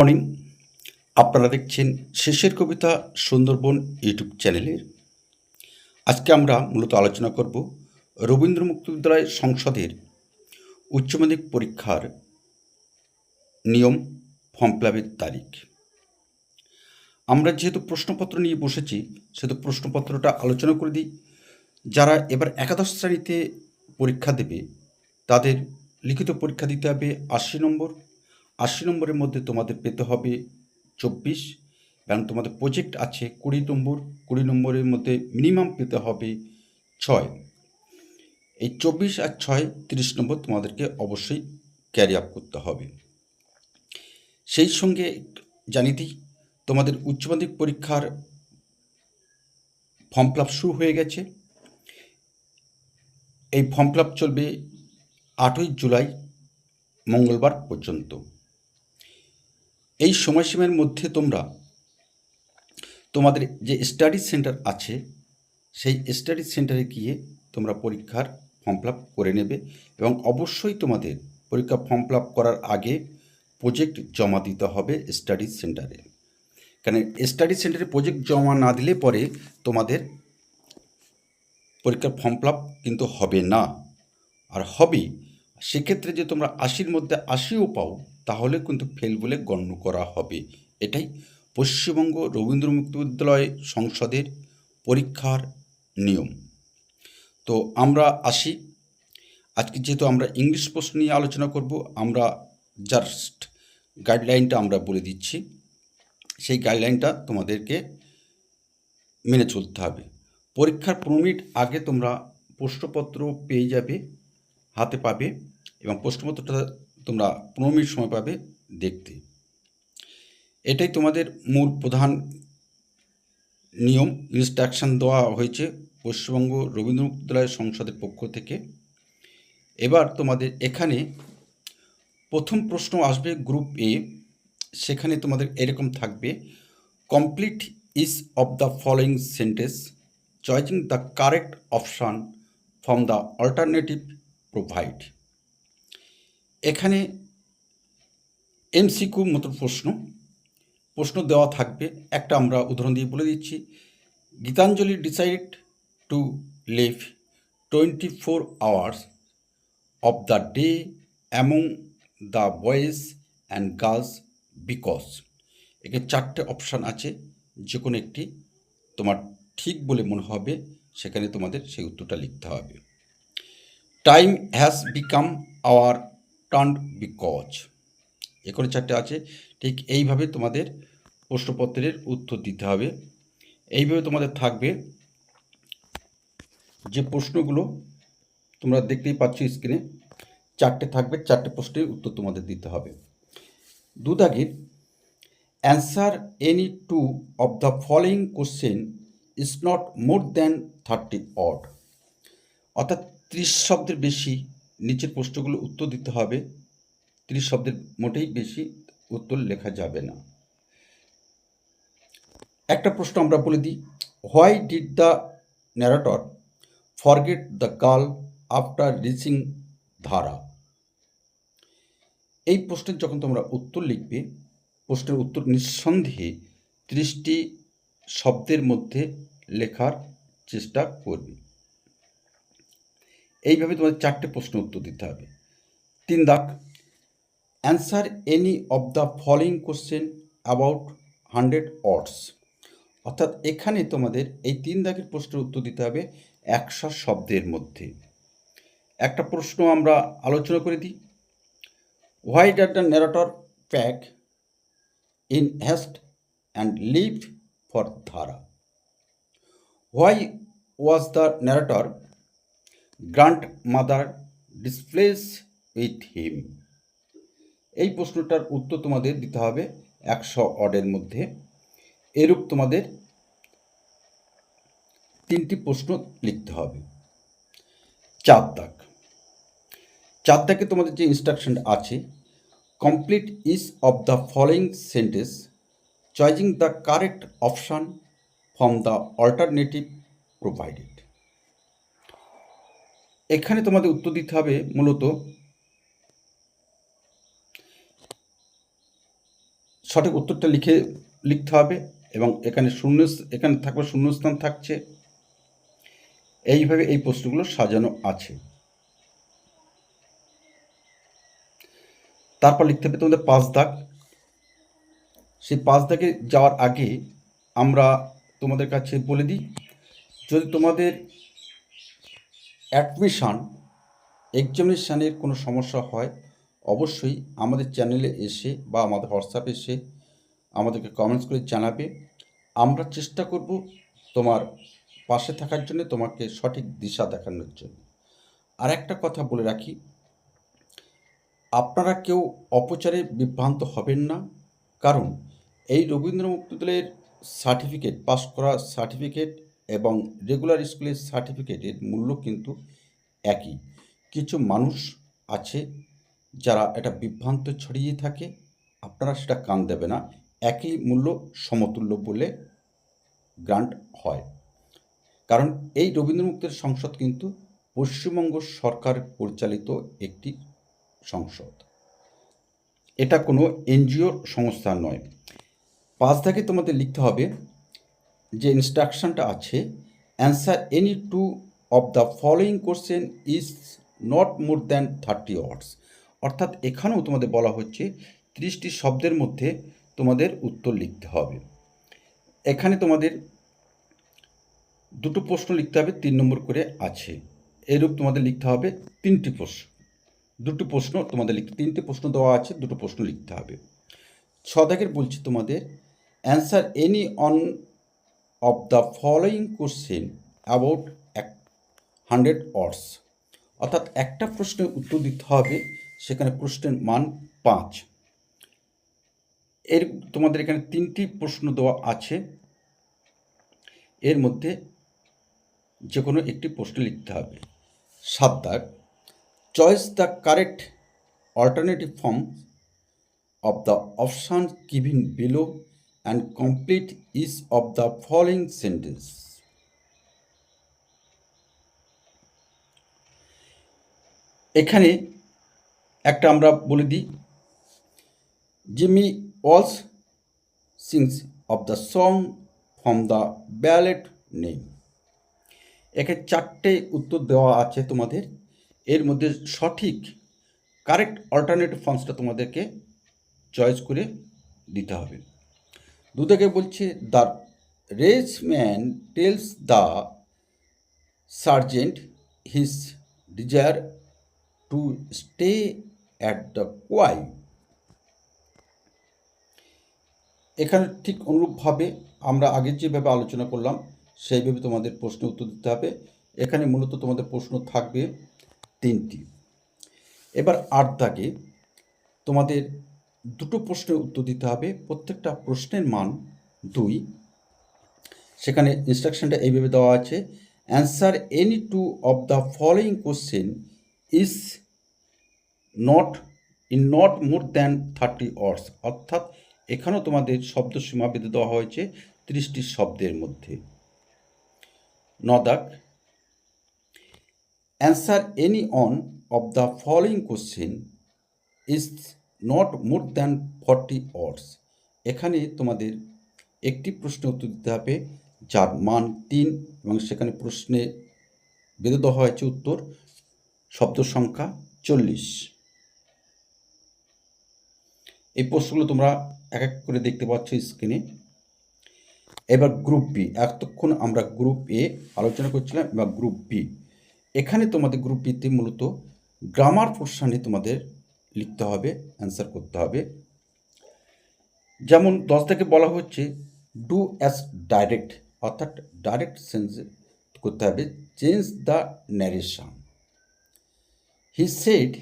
Morning আপনারা দেখছেন শেষের কবিতা সুন্দরবন ইউটিউব চ্যানেলের আজকে আমরা মূলত আলোচনা করব রবীন্দ্র মুক্ত বিদ্যালয় সংসদের উচ্চ মাধ্যমিক পরীক্ষার নিয়ম ফর্ম ফিলাপের তারিখ। আমরা যেহেতু প্রশ্নপত্র নিয়ে বসেছি, সেহেতু প্রশ্নপত্রটা আলোচনা করে দিই। যারা এবার একাদশ শ্রেণীতে পরীক্ষা দেবে, তাদের লিখিত পরীক্ষা দিতে হবে আশি নম্বর আশি নম্বরের মধ্যে তোমাদের পেতে হবে চব্বিশ। কারণ তোমাদের প্রজেক্ট আছে কুড়ি নম্বর, কুড়ি নম্বরের মধ্যে মিনিমাম পেতে হবে ছয়। এই চব্বিশ আর ছয় তিরিশ নম্বর তোমাদেরকে অবশ্যই ক্যারি আপ করতে হবে। সেই সঙ্গে জানিয়ে দিই, তোমাদের উচ্চ মাধ্যমিক পরীক্ষার ফর্ম ফিল শুরু হয়ে গেছে। এই ফর্ম ফিল চলবে আটই জুলাই মঙ্গলবার পর্যন্ত। এই সময়সীমার মধ্যে তোমরা তোমাদের যে স্টাডি সেন্টার আছে, সেই স্টাডি সেন্টারে গিয়ে তোমরা পরীক্ষার ফর্ম ফিল করে নেবে এবং অবশ্যই তোমাদের পরীক্ষা ফর্ম ফিল করার আগে প্রজেক্ট জমা দিতে হবে স্টাডি সেন্টারে কারণ স্টাডি সেন্টারে প্রজেক্ট জমা না দিলে পরে তোমাদের পরীক্ষার ফর্ম ফিল কিন্তু হবে না। আর হবে সেক্ষেত্রে যে তোমরা আশির মধ্যে আশিও পাও তাহলে কিন্তু ফেল বলে গণ্য করা হবে। এটাই পশ্চিমবঙ্গ রবীন্দ্র মুক্ত বিদ্যালয় সংসদের পরীক্ষার নিয়ম। তো আমরা আসি। আজকে যেহেতু আমরা ইংলিশ প্রশ্ন নিয়ে আলোচনা করব, আমরা জাস্ট গাইডলাইনটা আমরা বলে দিচ্ছি। সেই গাইডলাইনটা তোমাদেরকে মেনে চলতে হবে। পরীক্ষার পনেরো মিনিট আগে তোমরা প্রশ্নপত্র পেয়ে যাবে, হাতে পাবে এবং প্রশ্নপত্রটা তোমরা পনেরো মিনিট সময় পাবে দেখতে। এটাই তোমাদের মূল প্রধান নিয়ম ইনস্ট্রাকশন দেওয়া হয়েছে পশ্চিমবঙ্গ রবীন্দ্র বিদ্যালয় সংসদের পক্ষ থেকে। এবার তোমাদের এখানে প্রথম প্রশ্ন আসবে গ্রুপ এ সেখানে তোমাদের এরকম থাকবে complete is of the following sentence choosing the correct option from the alternative provide এখানে এমসিকিউ মতো প্রশ্ন প্রশ্ন দেওয়া থাকবে। একটা আমরা উদাহরণ দিয়ে বলে দিচ্ছি। Gitanjali decide to live twenty four hours of the day among the boys and girls because. এখানে চারটে অপশান আছে যে কোনো একটি। তোমার ঠিক বলে মনে হবে, সেখানে তোমাদের সেই উত্তরটা লিখতে হবে। Time has become our turn because এখানে চারটে আছে। ঠিক এইভাবে তোমাদের প্রশ্নপত্রের উত্তর দিতে হবে। এইভাবে তোমাদের থাকবে যে প্রশ্নগুলো তোমরা দেখতেই পাচ্ছ স্ক্রিনে চারটে থাকবে, চারটে প্রশ্নের উত্তর তোমাদের দিতে হবে। দু দাগের answer any two of the following question is not more than thirty odd অর্থাৎ ত্রিশ শব্দের বেশি নিচের প্রশ্নগুলো উত্তর দিতে হবে। ত্রিশ শব্দের মোটেই বেশি উত্তর লেখা যাবে না। একটা প্রশ্ন আমরা বলে দিই, why did the narrator forget the girl after reaching Dhara? এই প্রশ্নের যখন তোমরা উত্তর লিখবে, প্রশ্নের উত্তর নিঃসন্দেহে ত্রিশটি শব্দের মধ্যে লেখার চেষ্টা করবে। এইভাবে তোমাদের চারটে প্রশ্ন উত্তর দিতে হবে। তিন দাগ। Answer any of the following question about hundred words অর্থাৎ এখানে তোমাদের এই তিন দাগের প্রশ্নের উত্তর দিতে হবে একশো শব্দের মধ্যে। একটা প্রশ্ন আমরা আলোচনা করে দিই। Why did the narrator pack in haste and leave for Dhara why was the narrator grandmother displeased with him. এই প্রশ্নটার উত্তর তোমাদের দিতে হবে একশো অডের মধ্যে। এরূপ তোমাদের তিনটি প্রশ্ন লিখতে হবে। চার দাগ। চার দাগে তোমাদের যে ইনস্ট্রাকশন আছে complete is of the following sentence choosing the correct option from the alternative provided এখানে তোমাদের উত্তর দিতে হবে মূলত সঠিক উত্তরটা লিখে লিখতে হবে এবং এখানে শূন্য এখানে থাকবে শূন্যস্থান থাকছে। এইভাবে এই প্রশ্নগুলো সাজানো আছে। তারপর লিখতে হবে তোমাদের পাঁচ দাগ। সেই পাঁচ দাগে যাওয়ার আগে আমরা তোমাদের কাছে বলে দিই, যদি তোমাদের অ্যাডমিশান এক্সামিনেশানের কোনো সমস্যা হয়, অবশ্যই আমাদের চ্যানেলে এসে বা আমাদের হোয়াটসঅ্যাপে এসে আমাদেরকে কমেন্টস করে জানাবে। আমরা চেষ্টা করব তোমার পাশে থাকার জন্য, তোমাকে সঠিক দিশা দেখানোর জন্য। আর একটা কথা বলে রাখি, আপনারা কেউ অপচারে বিভ্রান্ত হবেন না। কারণ এই রবীন্দ্র মুক্তিদলের সার্টিফিকেট পাস করা সার্টিফিকেট এবং রেগুলার স্কুলের সার্টিফিকেটের মূল্য কিন্তু একই। কিছু মানুষ আছে যারা এটা বিভ্রান্ত ছড়িয়ে থাকে, আপনারা সেটা কান দেবে না। একই মূল্য সমতুল্য বলে গ্রান্ট হয়। কারণ এই রবীন্দ্রমুক্তের সংসদ কিন্তু পশ্চিমবঙ্গ সরকার পরিচালিত একটি সংসদ। এটা কোনো এনজিও সংস্থা নয়। পাঁচ দাগে তোমাদের লিখতে হবে যে ইনস্ট্রাকশনটা আছে answer any two of the following question is not more than thirty words অর্থাৎ এখানেও তোমাদের বলা হচ্ছে ত্রিশটি শব্দের মধ্যে তোমাদের উত্তর লিখতে হবে। এখানে তোমাদের দুটো প্রশ্ন লিখতে হবে, তিন নম্বর করে আছে। এরূপ তোমাদের লিখতে হবে তিনটি প্রশ্ন। দুটো প্রশ্ন তোমাদের লিখতে, তিনটি প্রশ্ন দেওয়া আছে, দুটো প্রশ্ন লিখতে হবে। ছ বলছি তোমাদের answer any one of the following question about এক হান্ড্রেড অর্স অর্থাৎ একটা প্রশ্নের উত্তর দিতে হবে, সেখানে প্রশ্নের মান পাঁচ। এর তোমাদের এখানে তিনটি প্রশ্ন দেওয়া আছে। এর মধ্যে যে কোনো একটি প্রশ্ন লিখতে হবে। সাত দাগ। Choice the correct alternative form of the option given below and complete each of the following sentence. এখানে একটা আমরা বলে দিই। Jimmy Walls sings of the song from the ballet name এখানে চারটে উত্তর দেওয়া আছে তোমাদের। এর মধ্যে সঠিক কারেক্ট অল্টারনেটিভ ফর্মসটা তোমাদেরকে চয়েস করে দিতে হবে। দুদাকে বলছে the race man tells the sergeant his desire to stay at the Kwai. এখানে ঠিক অনুরূপভাবে আমরা আগে যেভাবে আলোচনা করলাম সেইভাবে তোমাদের প্রশ্ন উত্তর দিতে হবে। এখানে মূলত তোমাদের প্রশ্ন থাকবে তিনটি। এবার আট দাগে তোমাদের দুটো প্রশ্নের উত্তর দিতে হবে। প্রত্যেকটা প্রশ্নের মান দুই। সেখানে ইনস্ট্রাকশনটা এইভাবে দেওয়া আছে answer any two of the following question is not in not more than thirty words অর্থাৎ এখানেও তোমাদের শব্দ সীমা বেঁধে দেওয়া হয়েছে ত্রিশটি শব্দের মধ্যে। নদাক answer any one of the following question is not more than forty words এখানে তোমাদের একটি প্রশ্ন উত্তর দিতে হবে, যার মান তিন এবং সেখানে প্রশ্নে বেঁধে দেওয়া হয়েছে উত্তর, শব্দ সংখ্যা চল্লিশ। এই প্রশ্নগুলো তোমরা এক এক করে দেখতে পাচ্ছ স্ক্রিনে। এবার গ্রুপ বি এতক্ষণ আমরা গ্রুপ এ আলোচনা করছিলাম, এবার গ্রুপ বি এখানে তোমাদের গ্রুপ বিতে মূলত গ্রামার পোর্শনে তোমাদের লিখতে হবে অ্যান্সার করতে হবে। যেমন দশ থেকে বলা হচ্ছে ডু অ্যাজ ডাইরেক্ট অর্থাৎ ডাইরেক্ট সেন্স করতে হবে change the narration he said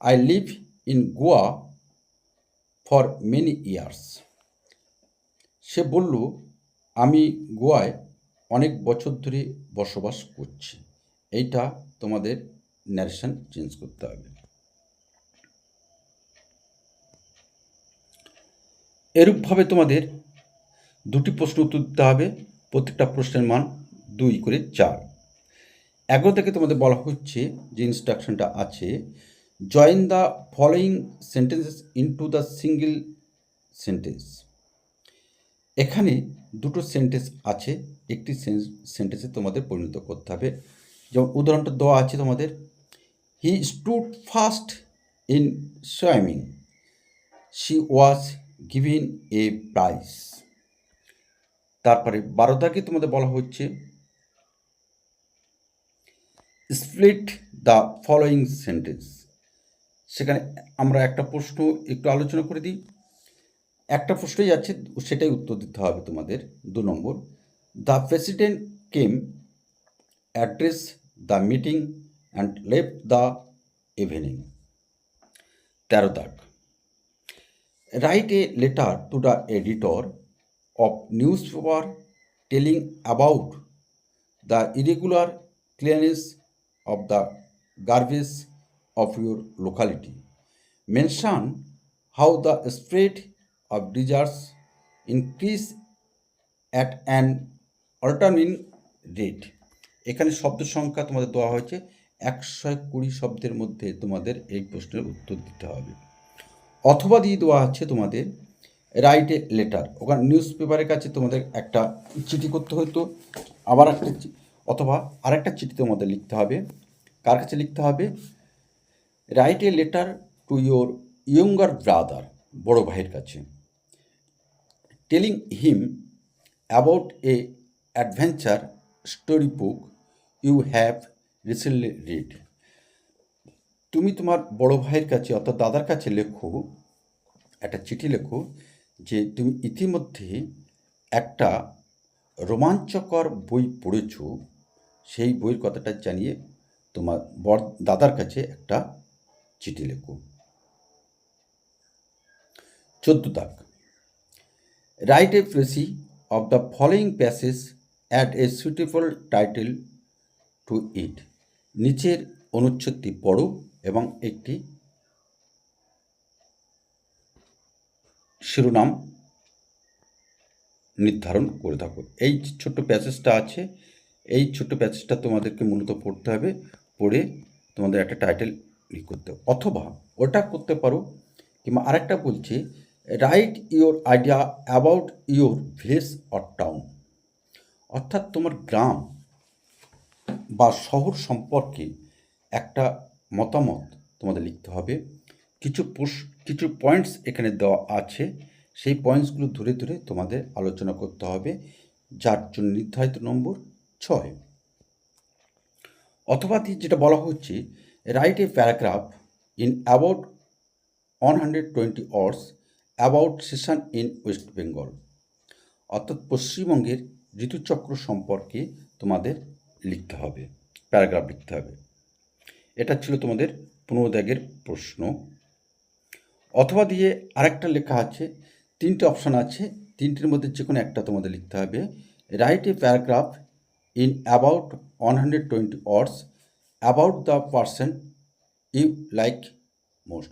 I live in Goa for many years সে বলল, আমি গোয়ায় অনেক বছর ধরে বসবাস করছি। এইটা তোমাদের ন্যারেশন চেঞ্জ করতে হবে। এরূপভাবে তোমাদের দুটি প্রশ্ন উত্তর দিতে হবে। প্রত্যেকটা প্রশ্নের মান দুই করে চার। এগারো থেকে তোমাদের বলা হচ্ছে যে ইনস্ট্রাকশনটা আছে join the following sentences into the single sentence এখানে দুটো সেন্টেন্স আছে, একটি সেন্টেন্সে তোমাদের পরিণত করতে হবে। যেমন উদাহরণটা দেওয়া আছে তোমাদের he stood first in swimming she was given a prize তারপরে বারো দাগে তোমাদের বলা হচ্ছে স্প্লিট দ্য ফলোয়িং সেন্টেন্স সেখানে আমরা একটা প্রশ্ন একটু আলোচনা করে দিই। একটা প্রশ্নই যাচ্ছে, সেটাই উত্তর দিতে হবে তোমাদের দু নম্বর। The president came address the meeting and left the evening তেরো দাগ write a letter to the editor of newspaper telling about the irregular clearance of the garbage of your locality mention how the spread of diseases increase at an alternating rate এখানে শব্দ সংখ্যা তোমাদের দেওয়া হয়েছে। একশো কুড়ি শব্দের মধ্যে তোমাদের এই প্রশ্নের উত্তর দিতে হবে। অথবা দিয়ে দেওয়া হচ্ছে তোমাদের রাইট এ লেটার ওখানে নিউজ পেপারের কাছে তোমাদের একটা চিঠি করতে হতো আবার একটা অথবা আরেকটা চিঠি তোমাদের লিখতে হবে। কার কাছে লিখতে হবে? Write a letter to your younger brother বড় ভাইয়ের কাছে। Telling him about a adventure story book you have recently read তুমি তোমার বড় ভাইয়ের কাছে অর্থাৎ দাদার কাছে লেখো, একটা চিঠি লেখো যে তুমি ইতিমধ্যে একটা রোমাঞ্চকর বই পড়েছ। সেই বইয়ের কথাটা জানিয়ে তোমার বর দাদার কাছে একটা চিঠি লেখো। চোদ্দ দাগ। Write a precis of the following passage at a suitable title to it নিচের অনুচ্ছেদটি পড়ো। এবং একটি শিরোনাম নির্ধারণ করে থাকো। এই ছোট্ট প্যাসেজটা আছে। এই ছোট্ট প্যাসেজটা তোমাদেরকে মূলত পড়তে হবে। পড়ে তোমাদের একটা টাইটেল ই করতে অথবা ওটা করতে পারো কিংবা আরেকটা বলছে, write your idea about your village or town. অর্থাৎ তোমার গ্রাম বা শহর সম্পর্কে একটা মতামত তোমাদের লিখতে হবে। কিছু পোস- কিছু পয়েন্টস এখানে দেওয়া আছে। সেই পয়েন্টসগুলো ধরে ধরে তোমাদের আলোচনা করতে হবে। যার জন্য নির্ধারিত নম্বর ছয়। অথবা যেটা বলা হচ্ছে write a paragraph in about one hundred twenty words about season in West Bengal অর্থাৎ পশ্চিমবঙ্গের ঋতুচক্র সম্পর্কে তোমাদের লিখতে হবে প্যারাগ্রাফ লিখতে হবে। এটা ছিল তোমাদের পনেরো প্রশ্ন। অথবা দিয়ে আরেকটা লেখা আছে, তিনটে অপশান আছে, তিনটের মধ্যে যে কোনো একটা তোমাদের লিখতে হবে। Write a paragraph in about one hundred twenty words about the person you like most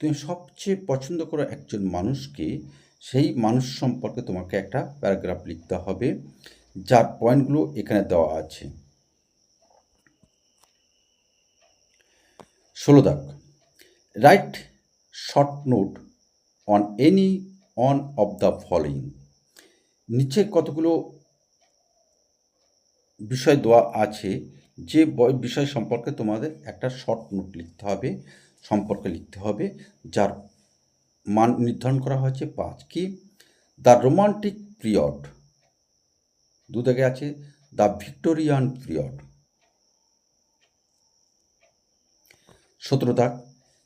তুমি সবচেয়ে পছন্দ করো একজন মানুষকে, সেই মানুষ সম্পর্কে তোমাকে একটা প্যারাগ্রাফ লিখতে হবে, যার পয়েন্টগুলো এখানে দেওয়া আছে। ষোলো দাগ। Write short note on any one of the following নিচে কতগুলো বিষয় দেওয়া আছে, যে বিষয় সম্পর্কে তোমাদের একটা শর্ট নোট লিখতে হবে, সম্পর্কে লিখতে হবে, যার মান নির্ধারণ করা হয়েছে পাঁচ কি? দ্য রোমান্টিক পিরিয়ড দু দাগে আছে দ্য ভিক্টোরিয়ান পিরিয়ড দাগ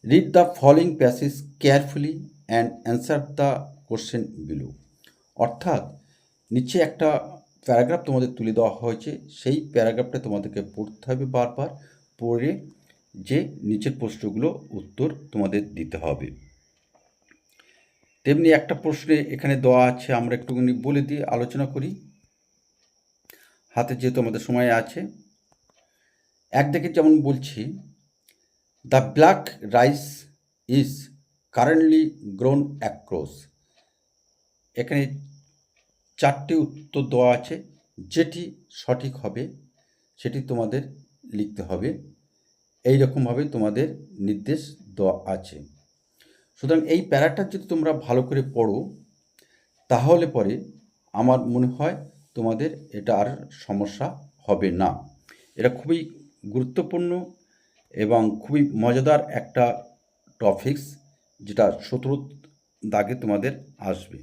read the following passage carefully and answer the question below অর্থাৎ, নিচে একটা প্যারাগ্রাফ তোমাদের তুলে দেওয়া হয়েছে, সেই প্যারাগ্রাফটা তোমাদেরকে পড়তে হবে বারবার, পড়ে যে নিচের প্রশ্নগুলো উত্তর তোমাদের দিতে হবে। তেমনি একটা প্রশ্নে এখানে দেওয়া আছে, আমরা একটুখানি বলে দিয়ে আলোচনা করি। হাতে যেহেতু আমাদের সময় আছে একদিকে যেমন বলছি the black rice is currently grown across এখানে চারটি উত্তর দেওয়া আছে। যেটি সঠিক হবে, সেটি তোমাদের লিখতে হবে। এই রকমভাবে তোমাদের নির্দেশ দেওয়া আছে। সুতরাং এই প্যারাটা যদি তোমরা ভালো করে পড়ো, তাহলে পরে আমার মনে হয় তোমাদের এটা আর সমস্যা হবে না। এটা খুবই গুরুত্বপূর্ণ এবং খুবই মজাদার একটা টপিকস যেটা সতেরো দাগে তোমাদের আসবে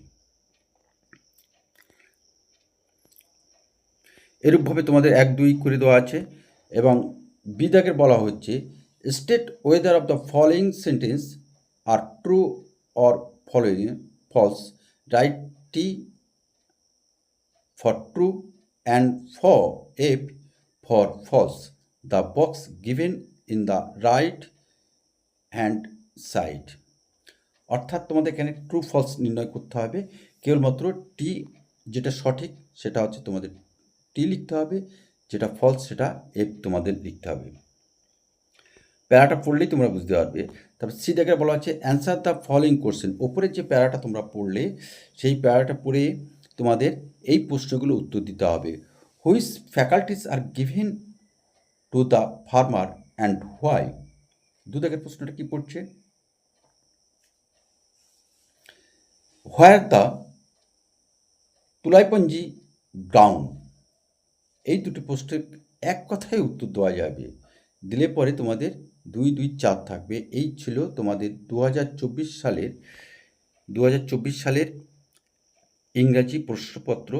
এরূপভাবে তোমাদের এক দুই করে দেওয়া আছে এবং বিদাগের বলা হচ্ছে state whether of the following sentence are true or following false রাইটটি for true and for F for false. The box given in the right hand side. অর্থাৎ তোমাদের এখানে ট্রু ফলস নির্ণয় করতে হবে। কেবলমাত্র টি যেটা সঠিক, সেটা হচ্ছে তোমাদের টি লিখতে হবে। যেটা ফলস সেটা এফ তোমাদের লিখতে হবে। প্যারাটা পড়লেই তোমরা বুঝতে পারবে। তারপর সি দেখে বলা হচ্ছে অ্যান্সার দ্য ফলোয়িং কোশ্চেন ওপরের যে প্যারাটা তোমরা পড়লে, সেই প্যারাটা পড়ে তোমাদের এই প্রশ্নগুলো উত্তর দিতে হবে। Which faculties are given to the farmer and why? দু দাগের প্রশ্নটা কি পড়ছে? হোয়ার দ্য তুলাইপঞ্জি গ্রাউন্ড এই দুটি প্রশ্নের এক কথায় উত্তর দেওয়া যাবে। দিলে পরে তোমাদের দুই দুই চার থাকবে। এই ছিল তোমাদের দু হাজার চব্বিশ সালের দু হাজার চব্বিশ সালের ইংরাজি প্রশ্নপত্র।